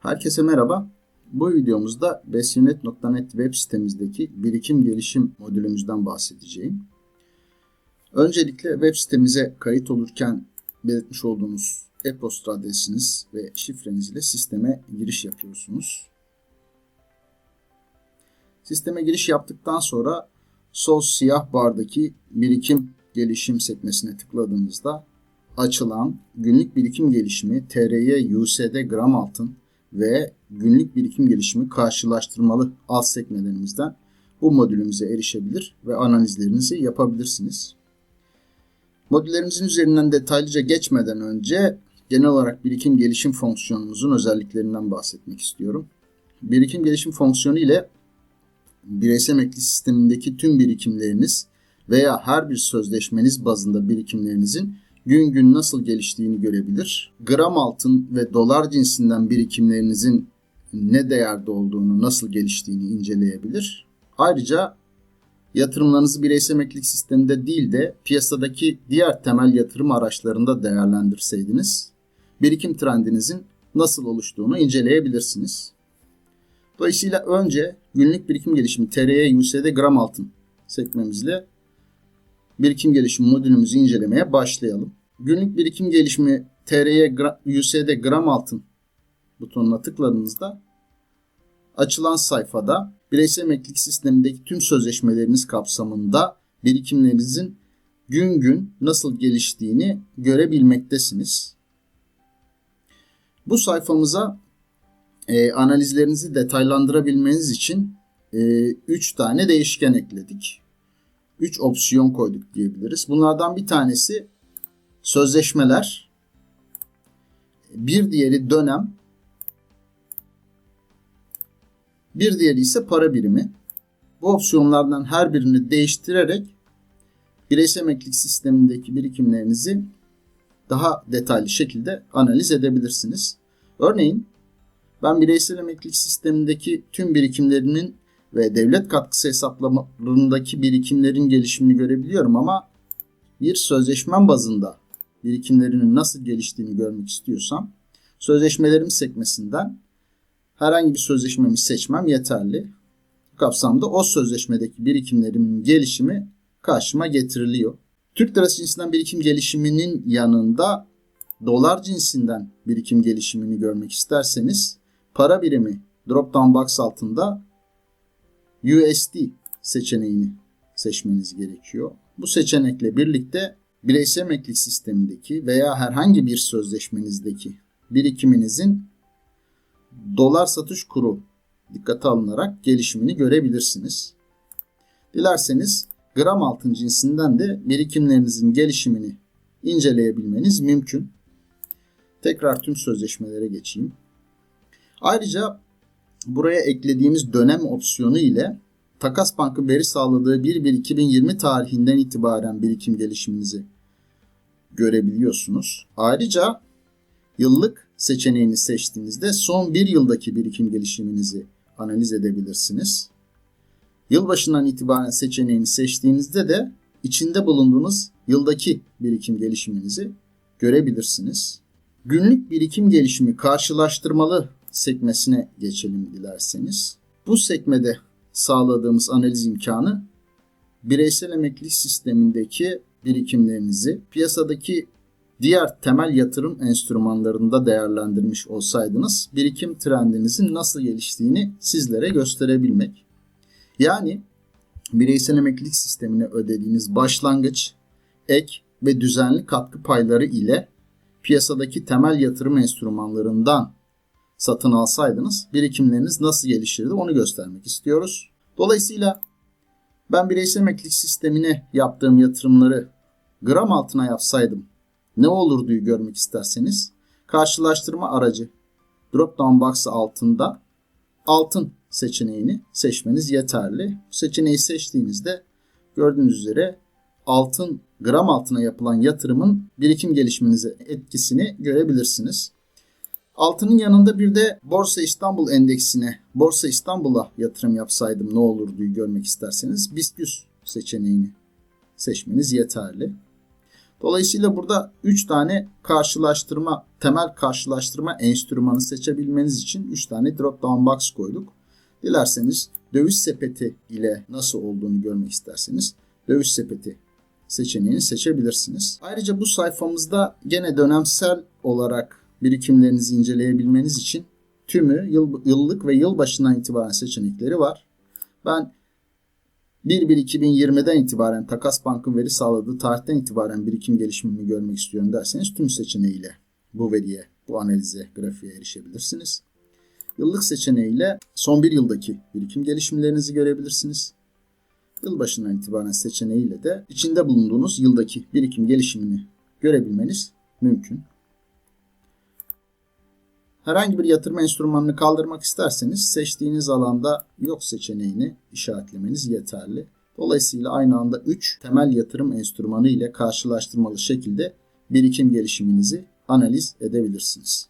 Herkese merhaba. Bu videomuzda besyonet.net web sitemizdeki birikim gelişim modülümüzden bahsedeceğim. Öncelikle web sitemize kayıt olurken belirtmiş olduğunuz e-posta adresiniz ve şifreniz ile sisteme giriş yapıyorsunuz. Sisteme giriş yaptıktan sonra sol siyah bardaki birikim gelişim sekmesine tıkladığınızda açılan günlük birikim gelişimi TRY USD gram altın ve günlük birikim gelişimi karşılaştırmalı alt sekmelerimizden bu modülümüze erişebilir ve analizlerinizi yapabilirsiniz. Modüllerimizin üzerinden detaylıca geçmeden önce genel olarak birikim gelişim fonksiyonumuzun özelliklerinden bahsetmek istiyorum. Birikim gelişim fonksiyonu ile bireysel emekli sistemindeki tüm birikimleriniz veya her bir sözleşmeniz bazında birikimlerinizin gün gün nasıl geliştiğini görebilir. Gram altın ve dolar cinsinden birikimlerinizin ne değerde olduğunu, nasıl geliştiğini inceleyebilir. Ayrıca yatırımlarınızı bireysel emeklilik sisteminde değil de piyasadaki diğer temel yatırım araçlarında değerlendirseydiniz, birikim trendinizin nasıl oluştuğunu inceleyebilirsiniz. Dolayısıyla önce günlük birikim gelişimi TRY USD gram altın sekmemizle birikim gelişimi modülümüzü incelemeye başlayalım. Günlük birikim gelişimi TRY USD gram altın butonuna tıkladığınızda açılan sayfada bireysel emeklilik sistemindeki tüm sözleşmeleriniz kapsamında birikimlerinizin gün gün nasıl geliştiğini görebilmektesiniz. Bu sayfamıza e, analizlerinizi detaylandırabilmeniz için 3 e, tane değişken ekledik. 3 opsiyon koyduk diyebiliriz. Bunlardan bir tanesi sözleşmeler, bir diğeri dönem, bir diğeri ise para birimi. Bu opsiyonlardan her birini değiştirerek bireysel emeklilik sistemindeki birikimlerinizi daha detaylı şekilde analiz edebilirsiniz. Örneğin ben bireysel emeklilik sistemindeki tüm birikimlerimin ve devlet katkısı hesaplamalarındaki birikimlerin gelişimini görebiliyorum ama bir sözleşmem bazında birikimlerinin nasıl geliştiğini görmek istiyorsam sözleşmelerim sekmesinden herhangi bir sözleşmemi seçmem yeterli. Bu kapsamda o sözleşmedeki birikimlerimin gelişimi karşıma getiriliyor. Türk lirası cinsinden birikim gelişiminin yanında dolar cinsinden birikim gelişimini görmek isterseniz para birimi drop down box altında USD seçeneğini seçmeniz gerekiyor. Bu seçenekle birlikte bireysel emeklilik sistemindeki veya herhangi bir sözleşmenizdeki birikiminizin dolar satış kuru dikkate alınarak gelişimini görebilirsiniz. Dilerseniz gram altın cinsinden de birikimlerinizin gelişimini inceleyebilmeniz mümkün. Tekrar tüm sözleşmelere geçeyim. Ayrıca buraya eklediğimiz dönem opsiyonu ile Takas Bank'ın veri sağladığı 1-1-2020 tarihinden itibaren birikim gelişiminizi görebiliyorsunuz. Ayrıca yıllık seçeneğini seçtiğinizde son bir yıldaki birikim gelişiminizi analiz edebilirsiniz. Yılbaşından itibaren seçeneğini seçtiğinizde de içinde bulunduğunuz yıldaki birikim gelişiminizi görebilirsiniz. Günlük birikim gelişimi karşılaştırmalı sekmesine geçelim dilerseniz. Bu sekmede sağladığımız analiz imkanı bireysel emeklilik sistemindeki birikimlerinizi piyasadaki diğer temel yatırım enstrümanlarında değerlendirmiş olsaydınız birikim trendinizin nasıl geliştiğini sizlere gösterebilmek. Yani bireysel emeklilik sistemine ödediğiniz başlangıç, ek ve düzenli katkı payları ile piyasadaki temel yatırım enstrümanlarından satın alsaydınız birikimleriniz nasıl gelişirdi onu göstermek istiyoruz. Dolayısıyla ben bireysel emeklilik sistemine yaptığım yatırımları gram altına yapsaydım ne olurduyu görmek isterseniz karşılaştırma aracı drop down box altında altın seçeneğini seçmeniz yeterli. Bu seçeneği seçtiğinizde gördüğünüz üzere altın gram altına yapılan yatırımın birikim gelişiminize etkisini görebilirsiniz. Altının yanında bir de Borsa İstanbul endeksine, Borsa İstanbul'a yatırım yapsaydım ne olurdu görmek isterseniz BIST 100 seçeneğini seçmeniz yeterli. Dolayısıyla burada 3 tane karşılaştırma, temel karşılaştırma enstrümanı seçebilmeniz için 3 tane drop down box koyduk. Dilerseniz döviz sepeti ile nasıl olduğunu görmek isterseniz döviz sepeti seçeneğini seçebilirsiniz. Ayrıca bu sayfamızda gene dönemsel olarak birikimlerinizi inceleyebilmeniz için tümü yıl, yıllık ve yılbaşından itibaren seçenekleri var. Ben 1-1-2020'den itibaren Takas Bank'ın veri sağladığı tarihten itibaren birikim gelişimini görmek istiyorum derseniz tüm seçeneğiyle bu veriye, bu analize, grafiğe erişebilirsiniz. Yıllık seçeneğiyle son bir yıldaki birikim gelişimlerinizi görebilirsiniz. Yılbaşından itibaren seçeneğiyle de içinde bulunduğunuz yıldaki birikim gelişimini görebilmeniz mümkün. Herhangi bir yatırım enstrümanını kaldırmak isterseniz seçtiğiniz alanda yok seçeneğini işaretlemeniz yeterli. Dolayısıyla aynı anda 3 temel yatırım enstrümanı ile karşılaştırmalı şekilde birikim gelişiminizi analiz edebilirsiniz.